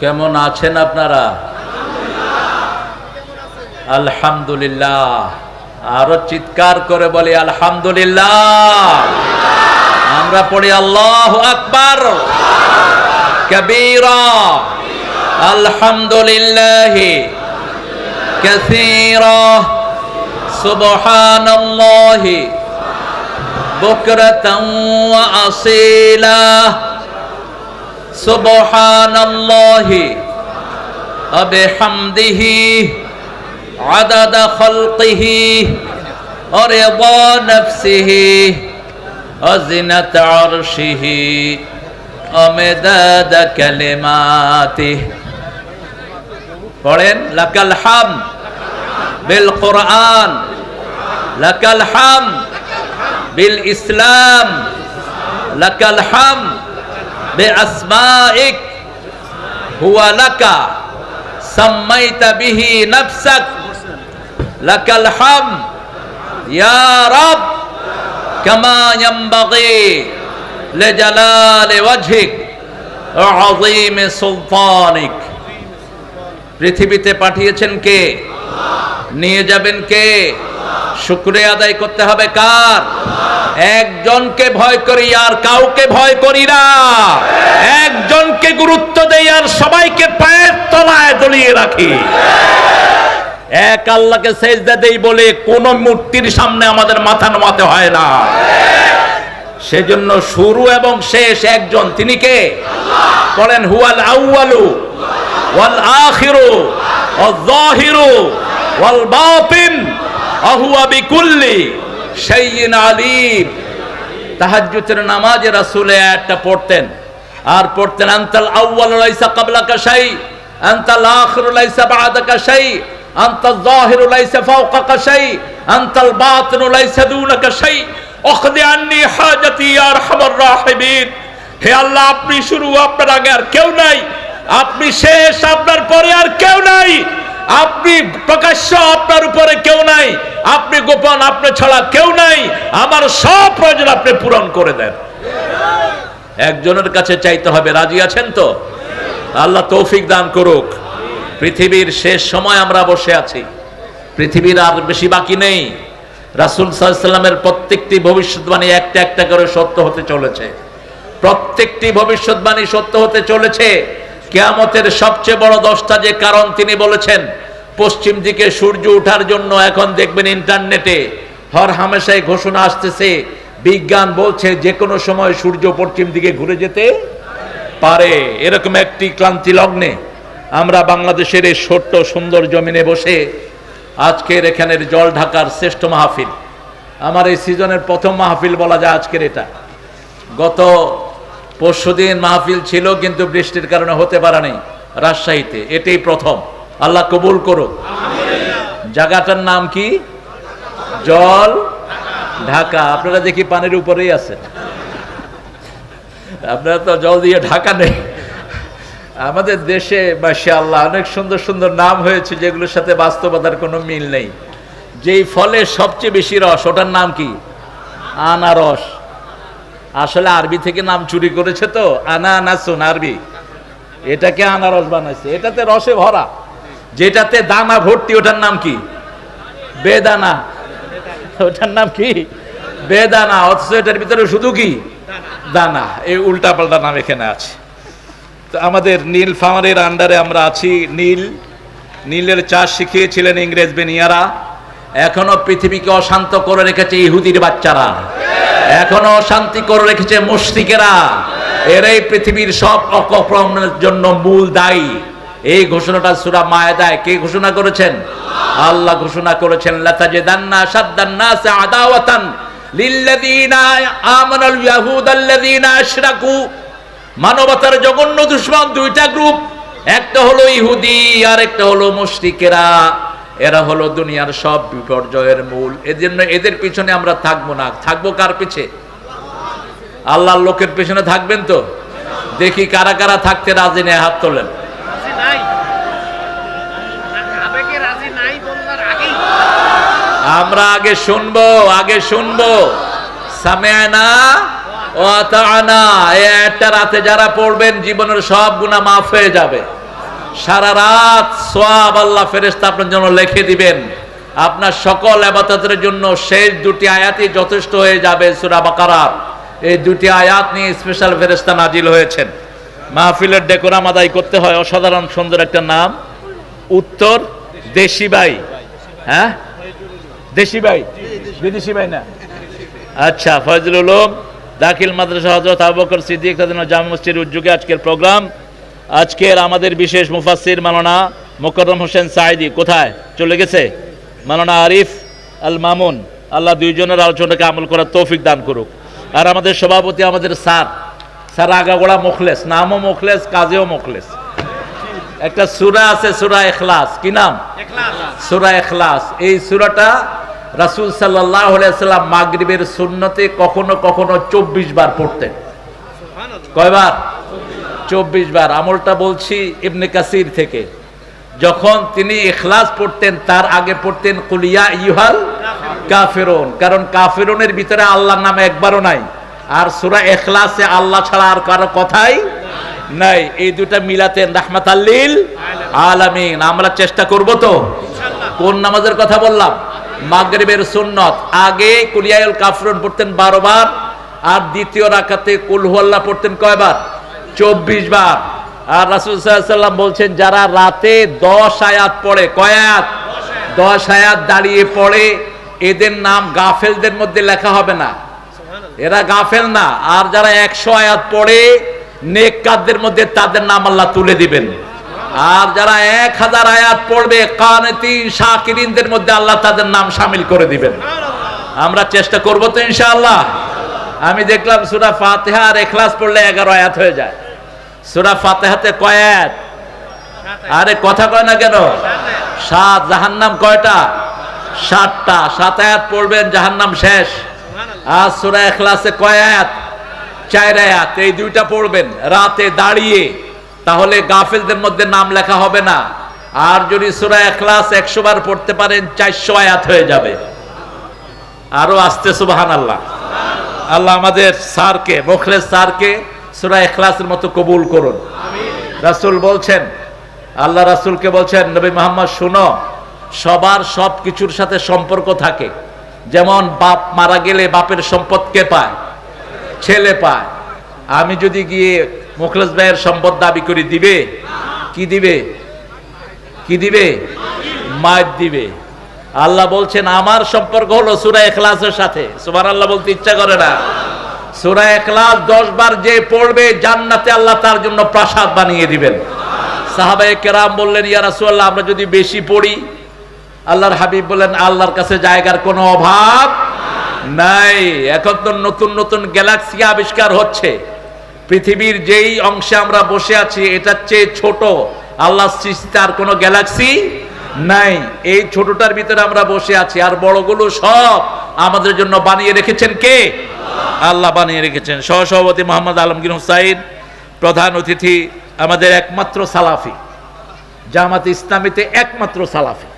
কেমন আছেন আপনারা আলহামদুলিল্লাহ আরো চিৎকার করে বলি আলহামদুলিল্লাহ আমরা পড়ি আল্লাহ আকবার কবীরা আলহামদুলিল্লাহ كثيرا سبحان الله بكرة وأصيلا سبحان الله وبحمده عدد خلقه ورضا نفسه وزنة عرشه ومداد كلماته পড়েন লাকাল হাম বিল কোরআন লাকাল হাম বিল ইসলাম লাকাল হাম بأسمائك هو لك سميت به نفسك لك الحمد يا رب كما ينبغي لجلال وجهك وعظيم سلطانك পৃথিবীতে পাঠিয়েছেন কে নিয়ে যাবেন কে? শুক্রিয়া আদায় করতে হবে কার? একজনকে ভয় করি আর কাউকে ভয় করি না। একজনকে গুরুত্ব দেই আর সবাইকে পায়ের তলায় দলিয়ে রাখি। এক আল্লাহকে সেজদা দেই বলে কোন মূর্তির সামনে আমাদের মাথা নামাতে হয় না। সেজন্য শুরু এবং শেষ একজন। তিনি কে? বলেন, হুয়াল আউয়ালু, ওয়াল আখিরু, ওয়াল যাহিরু ওয়াল বাতিন, আহুয়া বিকুল্লি শাইইন আলিম। তাহাজ্জুদের নামাজে একটা পড়তেন। আর পড়তেন, আনতাল আউয়াল লাইসা ক্বাবলাকা শাই, আনতাল আখিরু লাইসা বা'দাকা শাই, আনতাল যাহিরু লাইসা ফাওকাকা শাই, আনতাল বাতিনু লাইসা দুনাকা শাই। অখদি আন্নি হাজাতি ইয়া হে আল্লাহ, আপনি শুরু আপনার আগে আর কেউ নাই। আপনি শেষ আপনার পরে আর কেউ নাই। আপনি প্রকাশ্য আপনার উপরে কেউ নাই। আপনি গোপন, আপনি ছাড়া কেউ নাই। আমার সব প্রয়োজন আপনি পূরণ করে দেন। একজনের কাছে চাইতে হবে, রাজি আছেন তো? আল্লাহ তৌফিক দান করুক। পৃথিবীর শেষ সময় আমরা বসে আছি। পৃথিবীর আর বেশি বাকি নেই। রাসুল সাল্লামের প্রত্যেকটি ভবিষ্যৎবাণী একটা একটা করে সত্য হতে চলেছে। প্রত্যেকটি ভবিষ্যৎবাণী সত্য হতে চলেছে। কেয়ামতের সবচেয়ে বড় দশটা যে কারণ তিনি বলেছেন, পশ্চিম দিকে সূর্য ওঠার জন্য এখন দেখবেন ইন্টারনেটে হর হামেশাই ঘোষণা আসতেছে, বিজ্ঞান বলছে যে কোনো সময় সূর্য পশ্চিম দিকে ঘুরে যেতে পারে। এরকম একটি ক্লান্তি লগ্নে আমরা বাংলাদেশের এই ছোট্ট সুন্দর জমিনে বসে আজকের এখানের জল ঢাকার শ্রেষ্ঠ মাহফিল। আমার এই সিজনের প্রথম মাহফিল বলা যায় আজকের এটা। গত পরশুদিন মাহফিল ছিল, কিন্তু বৃষ্টির কারণে হতে পারে নাই রাজশাহীতে। এটাই প্রথম। আল্লাহ কবুল করুক। জায়গাটার নাম কি? জল ঢাকা। আপনারা দেখি পানির উপরেই আছেন। আপনারা তো জল দিয়ে ঢাকা নেই। আমাদের দেশে মাসা অনেক সুন্দর সুন্দর নাম হয়েছে, যেগুলোর সাথে বাস্তবতার কোনো মিল নেই। যেই ফলে সবচেয়ে বেশি রস, ওটার নাম কি? আনারস। আসলে আরবি থেকে নাম চুরি করেছে তো, আনানাসুন আরবি। এটাকে আনারস বানাইছে। এটাতে রসে ভরা। যেটাতে দানা ভর্তি, ওটার নাম কি? বেদানা। ওটার নাম কি? বেদানা। অথচ এটার ভিতরে শুধু কি? দানা। এই উল্টা পাল্টা নাম এখানে আছে। তো আমাদের নীল ফামারের আন্ডারে আমরা আছি। নীল। নীলের চাষ শিখিয়েছিলেন ইংরেজ বেনিয়ারা। এখনও পৃথিবীকে অশান্ত করে রেখেছে ইহুদির বাচ্চারা। এখনও অশান্তি করে রেখেছে মুশরিকেরা। এরাই পৃথিবীর সব অকর্মের জন্য মূল দায়ী। এই ঘোষণাটা সূরা মায়াদায় কে ঘোষণা করেছেন? আল্লাহ ঘোষণা করেছেন, লাতাজিদান্না শাদ্দান্নাস আদাওয়াতান লিল্লাযীনা আমানাল ইয়াহুদাল্লাযীনা আশরাকু। মানবতার জঘন্য দুশ্মন দুইটা গ্রুপ, একটা হলো ইহুদি আর একটা হলো মুশরিকেরা। এরা হলো দুনিয়ার সব বিপর্যয়ের মূল। এজন্য এদের পিছনে আমরা থাকব না। থাকব কার পিছে? আল্লাহর লোকের পেছনে থাকবেন তো? দেখি কারা কারা থাকতে রাজি নেই হাত তোলেন। আমরা আগে শুনব আগে শুনব। সামেয়ানা ও এই একটা রাতে যারা পড়বেন জীবনের সব গুণা মাফ হয়ে যাবে। সারা রাত সোয়াব আল্লাহ ফেরেস্তা আপনার জন্য লিখে দিবেন। আপনার সকল আবাদতের জন্য শেষ দুটি আয়াতই যথেষ্ট হয়ে যাবে সূরা বাকারার এই দুটি আয়াত নিয়ে স্পেশাল ফেরেস্তা নাজিল হয়েছেন। মাহফিলের ডেকোরাম আদায় করতে হয়, অসাধারণ সুন্দর একটা নাম। উত্তর, দেশি বাই হ্যাঁ? দেশি ভাই? বিদেশি ভাই না? আচ্ছা ফজলুল উলুম, দাখিল মাদ্রাসা হজরত আবু বকর সিদ্দিক জামা মসজিদের উদ্যোগে আজকের প্রোগ্রাম আজকের আমাদের বিশেষ মুফাসসির মাওলানা মোকরম হোসেন সাইদি কোথায়? চলে গেছে? মাওলানা আরিফ আল মামুন আল্লাহ দুইজনের আলোচনাকে আমল করার তৌফিক দান করুক। আর আমাদের সভাপতি আমাদের স্যার স্যার আগাগোড়া মুখলেস নামও মুখলেস কাজেও মুখলেস। একটা সুরা আছে সুরা এখলাস কি নাম? সুরা এখলাস এই সুরাটা রাসূল সাল্লাল্লাহু সাল্লাম মাগরিবের সুন্নতে কখনো কখনো 24 বার পড়তেন। কয়বার? 24 বার। আমলটা বলছি ইবনে কাসির থেকে। যখন তিনি এখলাস পড়তেন, তার আগে পড়তেন কুলিয়া ইহাল কাফিরুন। কারণ কাফেরনের ভিতরে আল্লাহর নাম একবারও নাই। আর সুরা এখলাসে আল্লাহ ছাড়া আর কারও কথাই নাই। এই দুটা মিলাতেন রাহমাত আল্লিল আলামিন। আমরা চেষ্টা করব তো? কোন নামাজের কথা বললাম? মাগরিবের সুন্নত। আগে কুলিয়াউল কাফরুন পড়তেন বারো বার, আর দ্বিতীয় রাকাতে কুল হুয়াল্লাহ পড়তেন কয়বার? চব্বিশ বার। আর রাসূল সাল্লাম বলছেন, যারা রাতে দশ আয়াত পড়ে কয়াত দশ আয়াত দাঁড়িয়ে পড়ে, এদের নাম গাফেলদের মধ্যে লেখা হবে না। এরা গাফেল না। আর যারা একশো আয়াত পড়ে, নেককারদের মধ্যে তাদের নাম আল্লাহ তুলে দিবেন। আর যারা এক হাজার আয়াত পড়বে কানেতি শাকিরিনদের মধ্যে আল্লাহ তাদের নাম সামিল করে দিবেন। আমরা চেষ্টা করব তো ইনশাআল্লাহ। আমি দেখলাম সুরা ফাতেহা আর এখলাস পড়লে এগারো আয়াত হয়ে যায়। সুরা ফাতেহাতে কয় আয়াত? আরে কথা কয় না কেন? সাত, জাহান্নাম কয়টা? সাতটা। সাত আয়াত পড়বেন, জাহান্নাম শেষ। আর সুরা এখলাসে কয় আয়াত? চার আয়াত। এই দুইটা পড়বেন, রাতে দাঁড়িয়ে। তাহলে গাফিলদের মধ্যে নাম লেখা হবে না। আর যদি সুরা এখলাস একশো বার পড়তে পারেন, চারশো আয়াত হয়ে যাবে। আরও আসতে সুবাহান আল্লাহ আল্লাহ আমাদের স্যারকে, মুখলেস স্যারকে সুরা এখলাসের মতো কবুল করুন। রাসূল বলছেন, আল্লাহ রাসূলকে বলছেন, নবী মোহাম্মদ, শুনো, সবার সব কিছুর সাথে সম্পর্ক থাকে। যেমন বাপ মারা গেলে বাপের সম্পদ কে পায়? ছেলে পায়। আমি যদি গিয়ে মুখলেস ভাইয়ের সম্পদ দাবি করি, দিবে? কি দিবে? কি দিবে? মায়ের দিবে। আল্লাহ বলছেন, আমার সম্পর্ক হলো সুরা এখলাসের সাথে। সুবার আল্লাহ বলতে ইচ্ছা করে না। সুরা এখলাস দশ বার যে পড়বে, জান্নাতে আল্লাহ তার জন্য প্রাসাদ বানিয়ে দিবেন। সাহাবায়ে কেরাম বললেন, ইয়া রাসূলুল্লাহ, আমরা যদি বেশি পড়ি? আল্লাহর হাবিব বললেন, আল্লাহর কাছে জায়গার কোনো অভাব নাই। এখন তো নতুন নতুন গ্যালাক্সি আবিষ্কার হচ্ছে। পৃথিবীর যেই অংশে আমরা বসে আছি, এটার চেয়ে ছোট। আল্লাহ সৃষ্টিতে আর কোনো গ্যালাক্সি নাই। এই ছোটটার ভিতরে আমরা বসে আছি। আর বড়গুলো সব আমাদের জন্য বানিয়ে রেখেছেন কে? আল্লাহ বানিয়ে রেখেছেন। সহসভাপতি মোহাম্মদ আলমগীর হুসাইন, প্রধান অতিথি আমাদের একমাত্র সালাফি। জামাত ইসলামীতে একমাত্র সালাফি।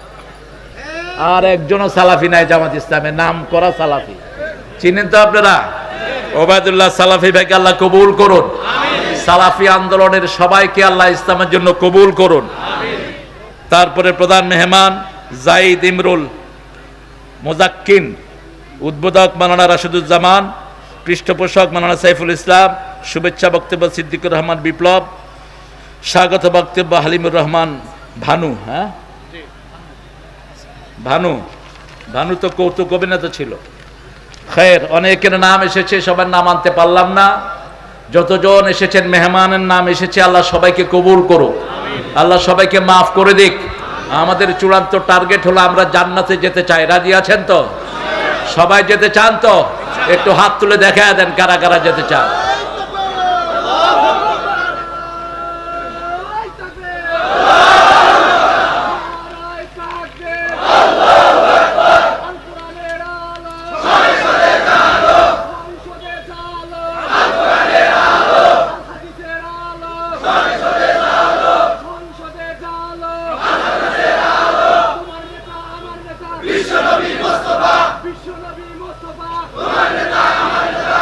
আর একজনও সালাফি নাই জামাত ইসলামের নাম করা সালাফি। চিনেন তো আপনারা? ওবায়দুল্লাহ সালাফি ভাইকে আল্লাহ কবুল করুন। সালাফি আন্দোলনের সবাইকে আল্লাহ ইসলামের জন্য কবুল করুন। তারপরে প্রধান মেহমান জাইদ ইমরুল মোজাক্কিন, উদ্বোধক মানানা রাশিদুজ্জামান পৃষ্ঠপোষক মানানা সাইফুল ইসলাম, শুভেচ্ছা বক্তব্য সিদ্দিকুর রহমান বিপ্লব, স্বাগত বক্তব্য হালিমুর রহমান ভানু হ্যাঁ? ভানু ভানু তো কৌতুক অভিনেতা ছিল। খের, অনেকের নাম এসেছে, সবার নাম আনতে পারলাম না। যতজন এসেছেন, মেহমানের নাম এসেছে, আল্লাহ সবাইকে কবুল করুক। আল্লাহ সবাইকে মাফ করে দিক। আমাদের চূড়ান্ত টার্গেট হলো আমরা জান্নাতে যেতে চাই। রাজি আছেন তো? সবাই যেতে চান তো? একটু হাত তুলে দেখা দেন কারা কারা যেতে চান বিশ্বনবী মোস্তফা বিশ্বনবী মোস্তফা তোমার নেতা আমার নেতা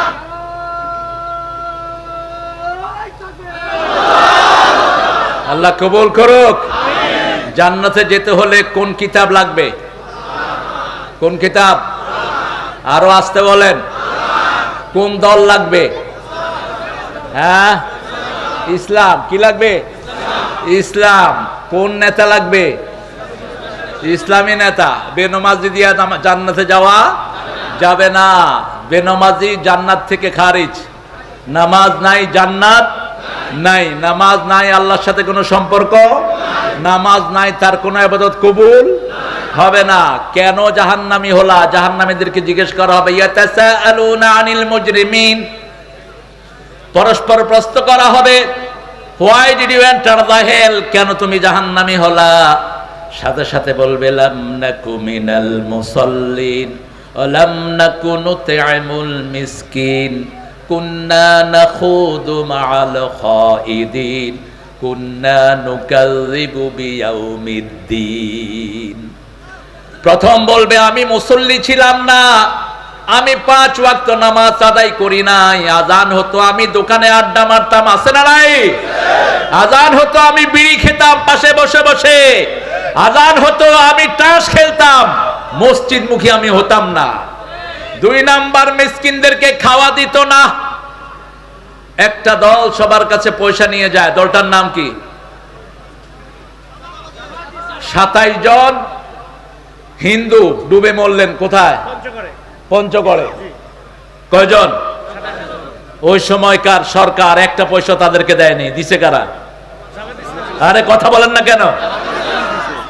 আল্লাহ কবুল করুক। জান্নাতে যেতে হলে কোন কিতাব লাগবে? কোন কিতাব? আরও আসতে বলেন। কোন দল লাগবে? হ্যাঁ? ইসলাম। কি লাগবে? ইসলাম। কোন নেতা লাগবে? ইসলামী নেতা। বেনমাজি দিয়া জান্নাতে যাওয়া যাবে না। বেনমাজি জান্নাত থেকে খারিজ। নামাজ নাই, জান্নাত নাই, নামাজ নাই, আল্লাহর সাথে কোনো সম্পর্ক? নামাজ নাই, তার কোনো আবাদত কবুল হবে না। কেন জাহান্নামী হলা? জাহান্নামীদেরকে জিজ্ঞেস করা হবে আনিল মুজরিমিন? পরস্পর প্রশ্ন করা হবে, why did you enter the hell? কেন তুমি জাহান্নামী হলা? সাথে সাথে বলবে, লাম নাকু মিনাল মুসাল্লিন ওয়ালাম নাকু নুতঈমুল মিসকিন। প্রথম বলবে, আমি মুসল্লি ছিলাম না, আমি পাঁচ ওয়াক্ত নামাজ আদায় করি নাই। আজান হতো, আমি দোকানে আড্ডা মারতাম, আছে না নাই? আজান হতো, আমি বিড়ি খেতাম, পাশে বসে বসে। আজান হতো, আমি তাস খেলতাম। মসজিদ মুখী আমি হতাম না। দুই নাম্বার মিসকিনদেরকে খাওয়া দিত না। একটা দল সবার কাছে পয়সা নিয়ে যায়। দলটার নাম কি? সাতাইশ জন হিন্দু, ডুবে মরলেন কোথায়? পঞ্চগড়ে। কয়জন? ওই সময়কার সরকার একটা পয়সা তাদেরকে দেয়নি। দিছে কারা? আরে কথা বলেন না কেন?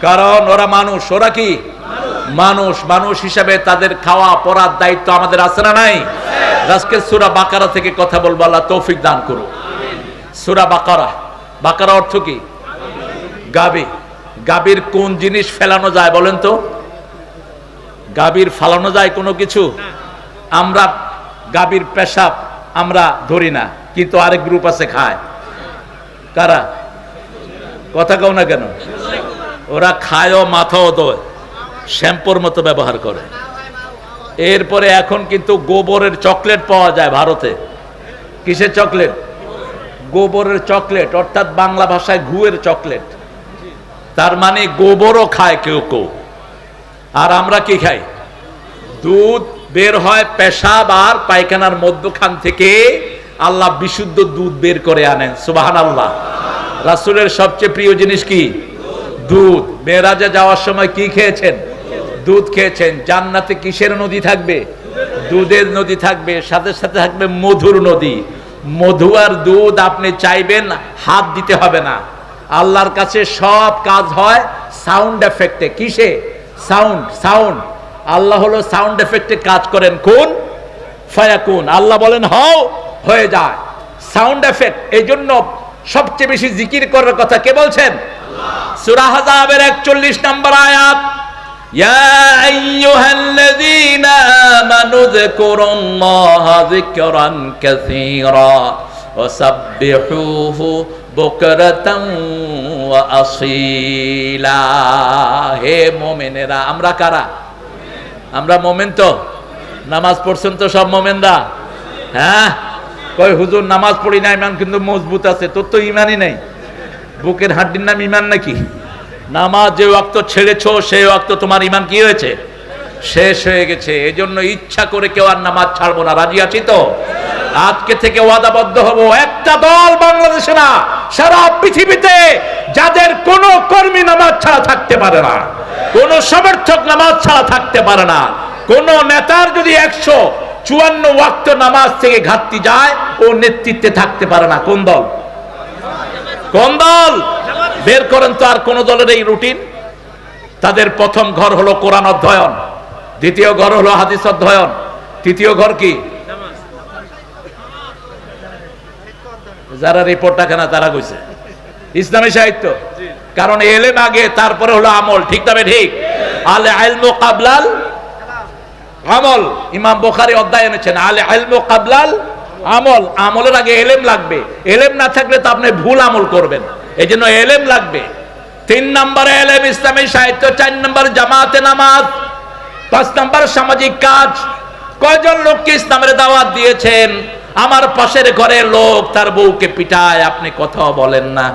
কারণ ওরা মানুষ। ওরা কি? মানুষ মানুষ হিসাবে তাদের খাওয়া পড়ার দায়িত্ব আমাদের আছে না নাই? আজকে সুরা বাকারা থেকে কথা বলব, আল্লাহ তৌফিক দান করুন সুরা বাকারা বাকারা অর্থ কি? গাবি। গাবির কোন জিনিস ফেলানো যায় বলেন তো? গাবির ফালানো যায় কোনো কিছু? আমরা গাবির পেশাব আমরা ধরি না, কিন্তু আরেক গ্রুপ আছে খায়। কারা? কথা কও না কেন? ওরা খায়ও, মাথাও দোয়। শ্যাম্পুর মতো ব্যবহার করে। এরপরে এখন কিন্তু গোবরের চকলেট পাওয়া যায় ভারতে। কিসের চকলেট? গোবরের চকলেট, অর্থাৎ বাংলা ভাষায় ঘুয়ের চকলেট। তার মানে গোবরও খায় কেউ কেউ। আর আমরা কি খাই? দুধ বের হয় পেশাব আর পায়খানার মধ্যখান থেকে। আল্লাহ বিশুদ্ধ দুধ বের করে আনেন সুবাহান আল্লাহ রাসুলের সবচেয়ে প্রিয় জিনিস কি? দুধ। মেয়েরাজে যাওয়ার সময় কি খেয়েছেন? দুধ খেয়েছেন, জান্নাতে কিসের নদী থাকবে? দুধের নদী থাকবে, সাথে সাথে থাকবে মধুর নদী। মধু আর দুধ আপনি চাইবেন, হাত দিতে হবে না। আল্লাহর কাছে সব কাজ হয় সাউন্ড এফেক্টে। কিসে? Sound sound. আল্লাহ হলো সাউন্ড এফেক্টে কাজ করেন। কোন? ফায়া ফায়াকুন। আল্লাহ বলেন, হও, হয়ে যায়। সাউন্ড এফেক্ট এই জন্য সবচেয়ে বেশি জিকির করার কথা কে বলছেন? সূরা হাজাবের 41 নম্বর আয়াত। ইয়া আইয়ুহাল্লাযীনা আমানু যিকুরুল্লাহা যিকরান কাসীরা ওয়াসাব্বিহুহু বুকরাতাও ওয়া আসীলা। হে মুমিনেরা, আমরা কারা? আমরা মোমেন নামাজ পড়ছেন তো সব মোমেনরা? হ্যাঁ? কই হুজুর, নামাজ পড়ি না, ইমান কিন্তু মজবুত আছে, তোর তো ইমানই নেই। বুকের হাড্ডির নাম ইমান নাকি? নামাজ যে ওয়াক্ত ছেড়েছো সেই ওয়াক্ত তোমার ইমান কি হয়েছে? শেষ হয়ে গেছে। এজন্য ইচ্ছা করে কেউ আর নামাজ ছাড়বো না। রাজি আছি তো? আজকে থেকে ওয়াদাবদ্ধ হব। একটা দল বাংলাদেশে না, সারা পৃথিবীতে যাদের কোনো কর্মী নামাজ ছাড়া থাকতে পারে না, কোন সমর্থক নামাজ ছাড়া থাকতে পারে না, কোন নেতার যদি একশো চুয়ান্ন ওয়াক্ত নামাজ থেকে ঘাটতি যায়, ও নেতৃত্বে থাকতে পারে না। কোন দল? কোন দল? বের করেন তো আর কোন দলের এই রুটিন? তাদের প্রথম ঘর হলো কোরআন অধ্যয়ন, দ্বিতীয় ঘর হলো হাদিস অধ্যয়ন, তৃতীয় ঘর কি? যারা রিপোর্ট রাখে না, তারা কইছে। ইসলামী সাহিত্য। কারণ এলেম আগে, তারপরে হলো আমল। ঠিক তবে ঠিক? আলে আলমো কাবলাল আমল। ইমাম বোখারি অধ্যায় এনেছেন, আলে আলমো কাবলাল আমল। আমলের আগে এলেম লাগবে। এলেম না থাকলে তো আপনি ভুল আমল করবেন। এই জন্য এলেম লাগবে। তিন নম্বরে এলেম, ইসলামী সাহিত্য, চার নম্বর জামাতে নামাজ, পাঁচ নম্বর সামাজিক কাজ। কয়জন লোককে ইসলামের দাওয়াত দিয়েছেন? আমার পাশের ঘরে লোক তার বউকে পিটায়, আপনি কথাও বলেন না।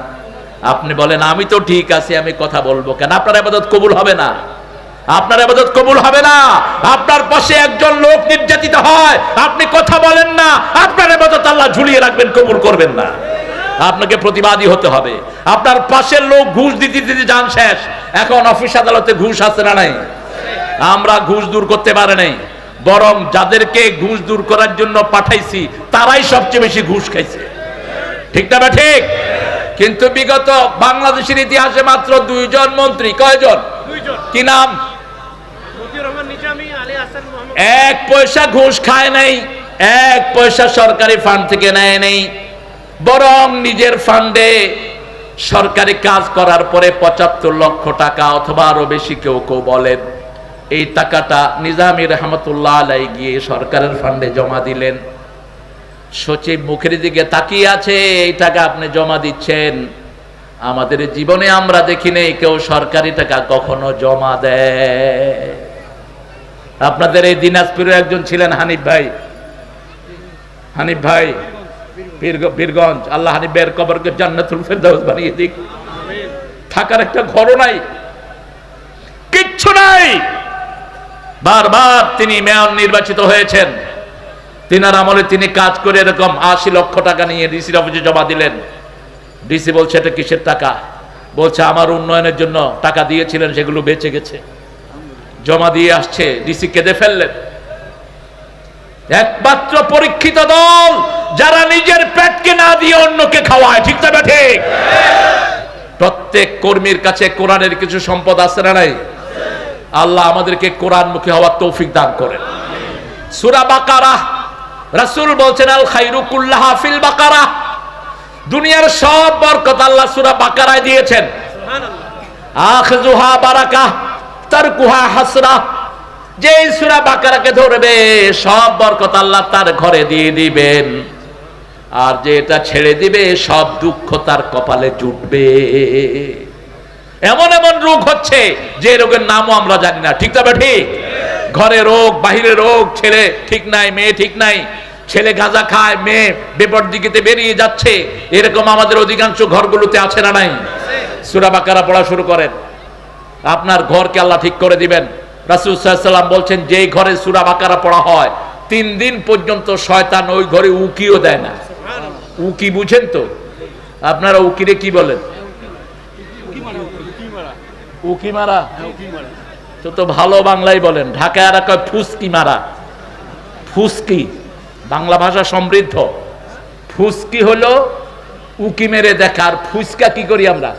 আপনি বলেন, আমি তো ঠিক আছি, আমি কথা বলব কেন? আপনার আবাদত কবুল হবে না? আপনার আবাদত কবুল হবে না। আপনার পাশে একজন লোক নির্যাতিত হয়, আপনি কথা বলেন না। আপনার আবাদত আল্লাহ ঝুলিয়ে রাখবেন, কবুল করবেন না। আপনাকে প্রতিবাদী হতে হবে। আপনার পাশের লোক ঘুষ দিতে দিতে যান শেষ। এখন অফিস আদালতে ঘুষ আছে না নাই? আমরা ঘুষ দূর করতে পারে নাই। বরং যাদেরকে ঘুষ দূর করার জন্য পাঠাইছি তারাই সবচেয়ে বেশি ঘুষ খাইছে। ঠিক না বা ঠিক? কিন্তু বিগত বাংলাদেশের ইতিহাসে মাত্র দুইজন মন্ত্রী কয়জন? কি নাম? এক পয়সা ঘুষ খায় নাই এক পয়সা সরকারি ফান্ড থেকে নেয় নেই। বরং নিজের ফান্ডে সরকারি কাজ করার পরে পঁচাত্তর লক্ষ টাকা অথবা আরও বেশি কেউ কেউ বলেন, এই টাকাটা নিজামী রহমতুল্লাহ আলাই গিয়ে সরকারের ফান্ডে জমা দিলেন। সচিব মুখের দিকে তাকিয়ে আছে, এই টাকা আপনি জমা দিচ্ছেন। আমাদের জীবনে আমরা দেখি নেই, কেউ সরকারি টাকা কখনো জমা দেয়। আপনাদের এই দিনাজপুরের একজন ছিলেন হানিফ ভাই। হানিফ ভাই বীরগ- বীরগঞ্জ, আল্লাহ ভাইয়ের কবরকে জান্নাতুল ফেরদাউস বানিয়ে দিক। থাকার একটা ঘরও নাই, কিচ্ছু নাই। বারবার তিনি মেয়র নির্বাচিত হয়েছেন। তিনার আমলে তিনি কাজ করে এরকম আশি লক্ষ টাকা নিয়ে ডিসির অফিসে জমা দিলেন। ডিসি বলছে, এটা কিসের টাকা? বলছে, আমার উন্নয়নের জন্য টাকা দিয়েছিলেন, সেগুলো বেঁচে গেছে। জমা দিয়ে আসছে। ডিসি কেঁদে ফেললেন। একমাত্র পরীক্ষিত দল যারা নিজের পেটকে না দিয়ে অন্যকে খাওয়ায়, ঠিক তবে ঠিক? প্রত্যেক কর্মীর কাছে কোরআনের কিছু সম্পদ আছে না নাই? আল্লাহ আমাদেরকে কোরআন মুখী হওয়ার তৌফিক দান করেন। সুরা বাকারা, রাসূল বলছেন, আল খাইরু কুল্লাহা ফিল বাকারা। দুনিয়ার সব বরকত আল্লাহ সুরা বাকারায় দিয়েছেন। আখজুহা বারাকা, তারকুহা হাসরা। যেই সুরা বাকারাকে ধরবে, সব বরকত আল্লাহ তার ঘরে দিয়ে দিবেন। আর যে এটা ছেড়ে দিবে, সব দুঃখ তার কপালে জুটবে। এমন এমন রোগ হচ্ছে, যে রোগের নামও আমরা জানি না। ঠিক তবে ঠিক? ঘরে রোগ, বাহিরে রোগ, ছেলে ঠিক নাই, মেয়ে ঠিক নাই। ছেলে গাঁজা খায়, মেয়ে বেপর দিকেতে বেরিয়ে যাচ্ছে। এরকম আমাদের অধিকাংশ ঘরগুলোতে আছে না নাই? সুরা বাকারা পড়া শুরু করেন। আপনার ঘরকে আল্লাহ ঠিক করে দিবেন। রাসুল সাল্লাম বলছেন, যেই ঘরে সুরা বাকারা পড়া হয়, তিন দিন পর্যন্ত শয়তান ওই ঘরে উকিও দেয় না। উকি বুঝেন তো? আপনারা উকিরে কি বলেন? উকি মারা তো তো ভালো বাংলায় বলেন। ঢাকায় আর কয় ফুসকি মারা ফুসকি, বাংলা ভাষা সমৃদ্ধ। ফুসকি হলো উকি মেরে দেখার ফুসকা কি করি আমরা?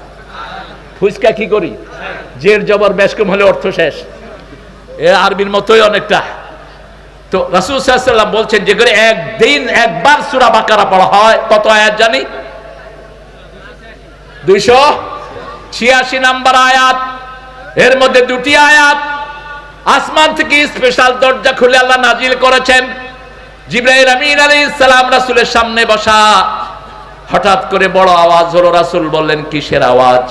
ফুসকা কি করি? জের জবর বেশকম হলে অর্থ শেষ। এ আরবির মতোই অনেকটা। তো রাসুল সাল্লাম বলছেন, যে করে একদিন একবার সুরা বাকারা পড়া হয়, কত আয়াত জানি? দুইশো ছিয়াশি নাম্বার আয়াত। এর মধ্যে দুটি আয়াত। আসমান থেকে স্পেশাল দরজা খুলে আল্লাহ নাজিল করেছেন। জিব্রাইল আমিন আলাইহিস সালাম রাসূলের সামনে বসা। হঠাৎ করে বড় আওয়াজ হলো, রাসুল বললেন, কিসের আওয়াজ?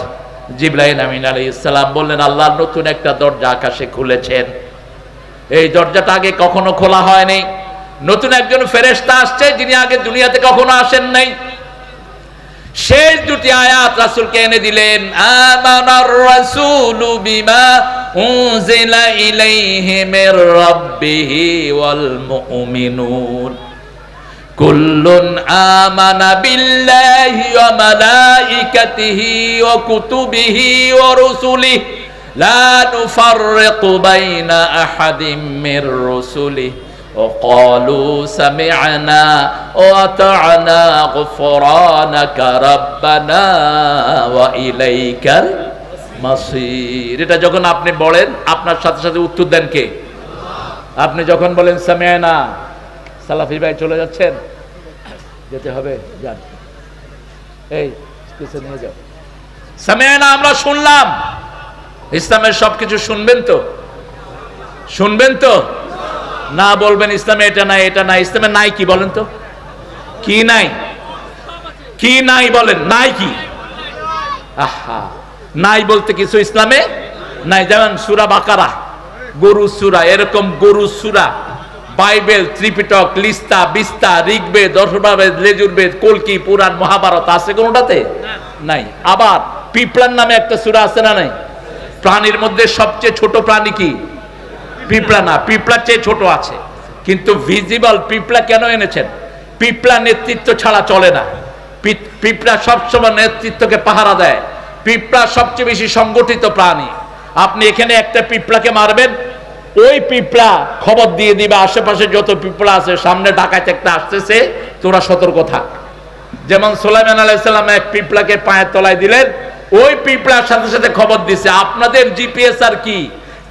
জিবরাইল আমিন আলাইহিস সালাম বললেন, আল্লাহ নতুন একটা দরজা আকাশে খুলেছেন। এই দরজাটা আগে কখনো খোলা হয়নি। নতুন একজন ফেরেশতা আসছে, যিনি আগে দুনিয়াতে কখনো আসেন নাই। শেষ দুটি আয়াত রাসূলকে এনে দিলেন, আমানার রাসূলু বিমা উনজিলা ইলাইহি মির রাব্বিহি ওয়াল মুমিনুন। কুল্লুন আমানা বিল্লাহি ওয়া মালাইকাতিহি ওয়া কুতুবিহি ওয়া রুসুলিহি। লা নুফাররিকু বাইনা আহাদিম মির রুসুলিহি وقالوا سمعنا وأطعنا غفرانك ربنا وإليك المصير এটা যখন আপনি বলেন আপনার সাথে সাথে উত্তর দেন কে আপনি যখন বলেন সামিয়ানা সালাফি ভাই চলে যাচ্ছেন যেতে হবে যান এই কিছু নিয়ে যাও সামিয়ানা আমরা শুনলাম ইসলামের সবকিছু শুনবেন তো? শুনবেন তো? না বলবেন ইসলামে এটা নাই এটা নাই। ইসলামে নাই কি বলেন তো? কি নাই? কি নাই বলেন? নাই কি? আহা! নাই বলতে কিছু ইসলামে নাই। যেমন সুরা বাকারা গরু সুরা এরকম গরু সুরা বাইবেল ত্রিপিটক লিস্তা বিস্তা ঋগ্বেদ দর্শবাবেদ লেজুরবেদ কলকি পুরাণ মহাভারত আছে কোনোটাতে? নাই। আবার পিপলার নামে একটা সুরা আছে না নাই? প্রাণীর মধ্যে সবচেয়ে ছোট প্রাণী কি? পিঁপড়া না, পিঁপড়ার চেয়ে ছোট আছে। কিন্তু ভিজিবল পিঁপড়া কেন এনেছেন? পিঁপড়া নেতৃত্ব ছাড়া চলে না। পিঁপড়া সবসময় নেতৃত্বকে পাহারা দেয়। পিঁপড়া সবচেয়ে বেশি সংগঠিত প্রাণী। আপনি এখানে একটা পিঁপড়াকে মারবেন, ওই পিঁপড়া খবর দিয়ে দিবে, আশেপাশে যত পিঁপড়া আছে, সামনে ডাকাইতে একটা আসতেছে, তোরা সতর্ক থাক। যেমন সোলাইমান আলাইসাল্লাম এক পিঁপড়াকে পায়ের তলায় দিলেন ওই পিঁপড়ার সাথে সাথে খবর দিছে, আপনাদের জিপিএস আর কি?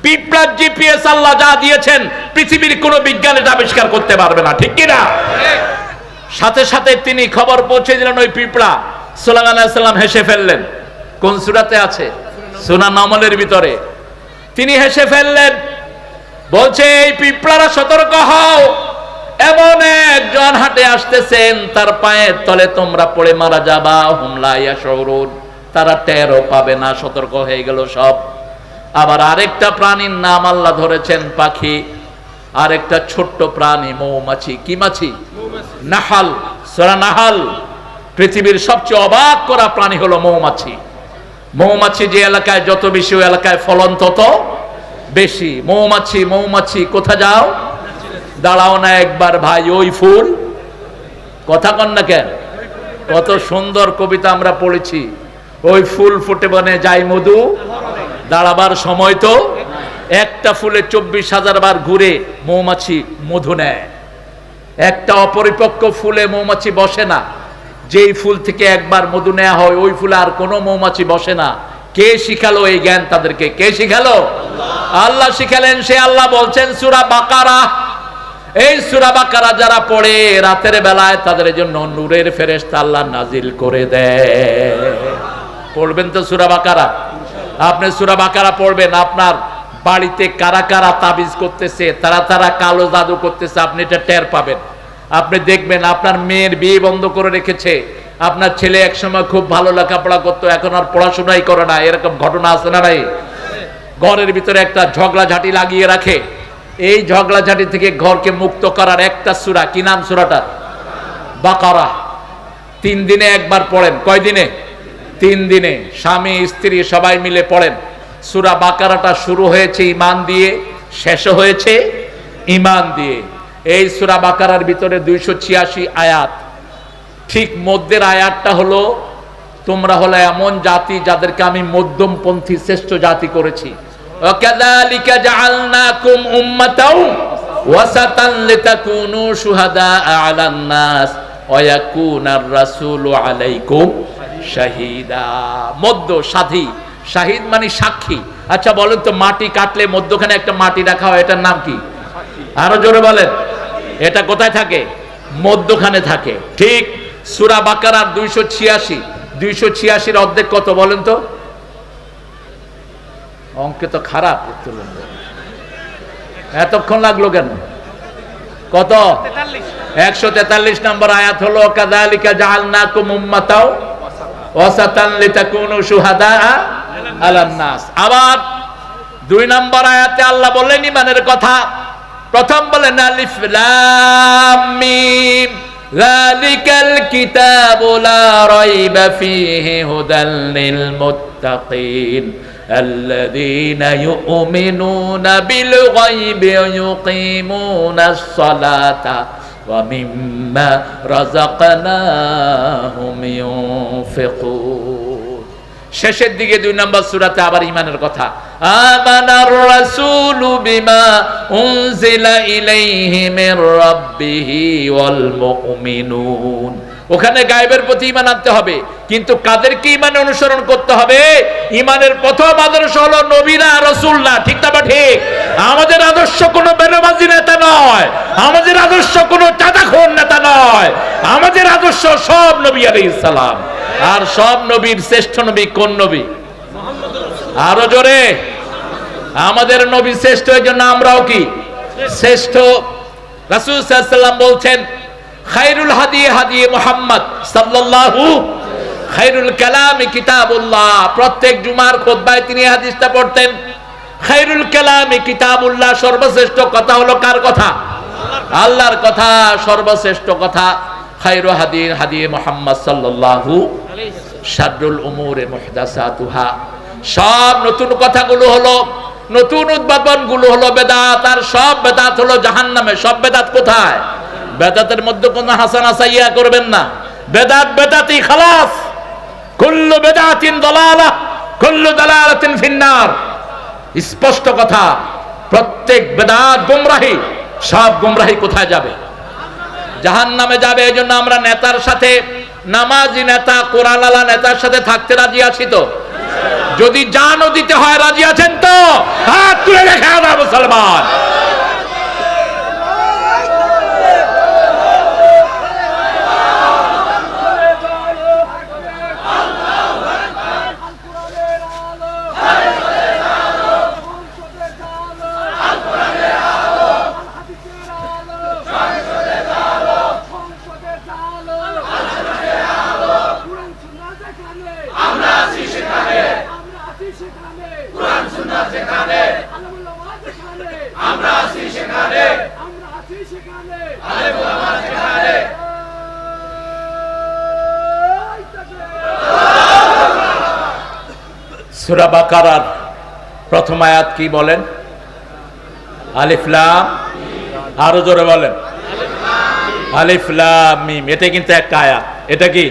পিঁপড়ার জিপিএস আল্লাহ যা দিয়েছেন, পৃথিবীর কোনো বিজ্ঞান এটা আবিষ্কার করতে পারবে না, ঠিক কিনা? সাথে সাথে তিনি খবর পৌঁছে দিলেন ওই পিঁপড়া। সোলাইমান আলাইসাল্লাম হেসে ফেললেন। কোন সুরাতে আছে? সোনা নমলের ভিতরে। তিনি হেসে ফেললেন, বলছে, এই পিঁপড়ারা সতর্ক হও। এমন একজন হাটে আসতেছেন, তার পায়ের তলে তোমরা পড়ে মারা যাবা। হুমলা ইয়া শহরুন তারা টেরও পাবে না সতর্ক হয়ে গেল সব। আবার আরেকটা প্রাণীর নাম আল্লাহ ধরেছেন পাখি। আরেকটা ছোট্ট প্রাণী মৌমাছি। কি মাছি? নাহাল। সরা নাহাল। পৃথিবীর সবচেয়ে অবাক করা প্রাণী হলো মৌমাছি। মৌমাছি যে এলাকায় যত বেশি ওই এলাকায় ফলন তত বেশি। মৌমাছি মৌমাছি কোথা যাও? দাঁড়াও না একবার ভাই ওই ফুল। কথা কন না কেন? কত সুন্দর কবিতা আমরা পড়েছি। ওই ফুল ফুটে বনে যাই মধু, দাঁড়াবার সময় তো একটা ফুলে চব্বিশ হাজার বার ঘুরে মৌমাছি মধু নেয়। একটা অপরিপক্ক ফুলে মৌমাছি বসে না, যেই ফুল থেকে একবার মধু নেওয়া হয়, ওই ফুলে আর কোনো মৌমাছি বসে না। কে শিখালো এই জ্ঞান তাদেরকে? কে শিখালো? আল্লাহ শিখালেন, সে আল্লাহ বলছেন, সুরা বাকারা। এই সুরা বাকারা যারা পড়ে, রাতের বেলায় তাদের জন্য নূরের ফেরেশতা আল্লাহ নাজিল করে দেয়। পড়বেন তো সুরা বাকারা? আপনি সুরা বাকারা পড়বেন, আপনার বাড়িতে কারা কারা তাবিজ করতেছে, তারা তারা কালো জাদু করতেছে, আপনি এটা টের পাবেন। আপনি দেখবেন আপনার মেয়ের বিয়ে বন্ধ করে রেখেছে, আপনার ছেলে একসময় খুব ভালো লেখাপড়া করতো, এখন আর পড়াশোনাই করে না, এরকম ঘটনা আছে না ভাই ঘরের ভিতরে একটা ঝগড়া ঝাঁটি লাগিয়ে রাখে। এই ঝগড়া ঝাঁটি থেকে ঘরকে মুক্ত করার একটা সুরা, কি নাম সুরাটার? বাকারা। তিন দিনে একবার পড়েন। কয় দিনে তিন দিনে স্বামী স্ত্রী সবাই মিলে পড়েন সুরা বাকারাটা শুরু হয়েছে ইমান দিয়ে শেষ হয়েছে ইমান দিয়ে এই সুরা বাকারার ভিতরে দুইশো ছিয়াশি আয়াত ঠিক মধ্যের আয়াতটা হলো তোমরা হলো এমন জাতি যাদেরকে আমি মধ্যমপন্থী শ্রেষ্ঠ জাতি করেছি وَكَذَلِكَ جَعَلْنَاكُمْ أُمَّةً وَسَطًا لِتَكُونُوا شُهَدَاءَ عَلَى النَّاسِ وَيَكُونَ الرَّسُولُ عَلَيْكُمْ শাহিদা মধ্য সাধী শাহিদ মানে সাক্ষী। আচ্ছা বলেন তো মাটি কাটলে মধ্যখানে একটা মাটি রাখা হয় এটার নাম কি? আরও জোরে বলেন। এটা কোথায় থাকে? মধ্যখানে থাকে। ঠিক সুরা বাকারার দুইশো ছিয়াশি। দুইশো ছিয়াশির অর্ধেক কত বলেন তো? অঙ্কে তো খারাপ এতক্ষণ লাগল কেন? কত? একশো তেতাল্লিশ নম্বর আয়াত হলো কাদালিকা জাহালনাকুম উম্মাতাও ওয়াসাতান লিতাকুনু শুহাদা আলান নাস আবার দুই নম্বর আয়াতে আল্লাহ বললেন ইমানের কথা প্রথম বলেন আলিফ লাম মিম যালিকাল কিতাবু লা রাইবা ফীহি হুদাল লিল মুত্তাকিন الذين يؤمنون بالغيب ويقيمون الصلاة ومما رزقناهم ينفقون শেষের দিকে দুই নম্বর সূরাতে আবার ইমানের কথা আমানার রাসূলু বিমা উনজিলা ইলাইহি মির রাব্বিহি ওয়াল মুমিনুন ওখানে গায়েবের প্রতি ইমান আনতে হবে। কিন্তু কাদেরকে ইমান অনুসরণ করতে হবে? ইমানের প্রথম আদর্শ হলো নবীরা রসুল না ঠিক না বা ঠিক? আমাদের আদর্শ কোনো বেরোবাজি নেতা নয়। আমাদের আদর্শ কোনো চাঁদাখোর নেতা নয়। আমাদের আদর্শ সব নবী আলাইহিস সালাম। আর সব নবীর শ্রেষ্ঠ নবী কোন নবী? আরও জোরে। আমাদের নবী শ্রেষ্ঠ এই জন্য আমরাও কি? শ্রেষ্ঠ। রাসূল ওয়াসাল্লাম বলছেন খায়রুল হাদি হাদি মুহাম্মদ সাল্লাল্লাহু খায়রুল কালামি কিতাবুল্লাহ। প্রত্যেক জুমার খুতবায় তিনি হাদিসটা পড়তেন, খায়রুল কালামি কিতাবুল্লাহ, সর্বশ্রেষ্ঠ কথা হলো কার কথা? আল্লাহর কথা, সর্বশ্রেষ্ঠ কথা, খায়রু হাদি হাদি মুহাম্মদ সাল্লাল্লাহু শাররুল উমুরে মুহদাসাতুহা। সব নতুন কথাগুলো হলো, নতুন উদ্ভাবনগুলো হলো বেদাত, আর সব বেদাত হলো জাহান্নামে, সব বেদাত কোথায়? বেদাতের মধ্যে কোনো হাসান হাসাইয়া করবেন না। বেদাত বেদাতি খালাস। কুল্লু বেদাতিন দলালা, কুল্লু দালালাতিন ফিন্নার। স্পষ্ট কথা, প্রত্যেক বেদাত গুমরাহি, সব গুমরাহি কোথায় যাবে? জাহান নামে যাবে এই জন্য আমরা নেতার সাথে, নামাজি নেতা, কোরআনালা নেতার সাথে থাকতে রাজি আছি তো? যদি জানও দিতে হয়, রাজি আছেন তো? হাত তুলে আনা মুসলমান। বাকারার প্রথম আয়াত কি বলেন? আলিফ লাম, আরও জোরে বলেন। আলিফ লাম, মিম, এটা কিন্তু একটা আয়াত। এটা কি?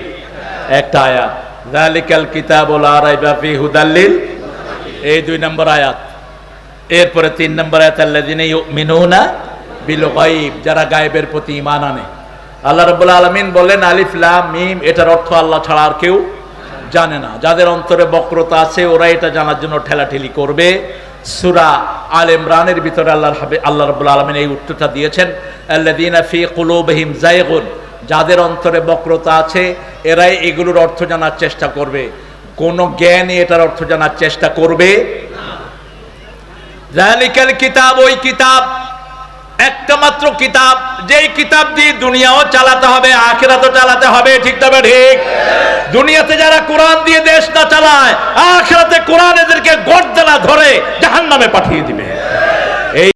একটা আয়াত। এই দুই নম্বর আয়াত। এরপরে তিন নম্বর যারা গায়েবের প্রতি আনে। আল্লাহ আলামিন বলেন, আলিফ মিম, এটার অর্থ আল্লাহ ছাড়া আর কেউ জানে না। যাদের অন্তরে বক্রতা আছে ওরা এটা জানার জন্য ঠেলাঠেলি করবে। সুরা আল ইমরানের ভিতরে আল্লাহর আল্লাহ রাব্বুল আলামিন এই উত্তরটা দিয়েছেন, আল্লাযিনা ফি কুলুবিহিম জায়গুন যাদের অন্তরে বক্রতা আছে, এরাই এগুলোর অর্থ জানার চেষ্টা করবে। কোন জ্ঞানই এটার অর্থ জানার চেষ্টা করবে কিতাব, ওই কিতাব একটা মাত্র কিতাব, যেই কিতাব দিয়ে দুনিয়াও চালাতে হবে, আখেরাতও চালাতে হবে, ঠিক তবে ঠিক? দুনিয়াতে যারা কোরআন দিয়ে দেশ না চালায়, আখেরাতে কোরআন এদেরকে গর্দানা ধরে জাহান নামে পাঠিয়ে দিবে।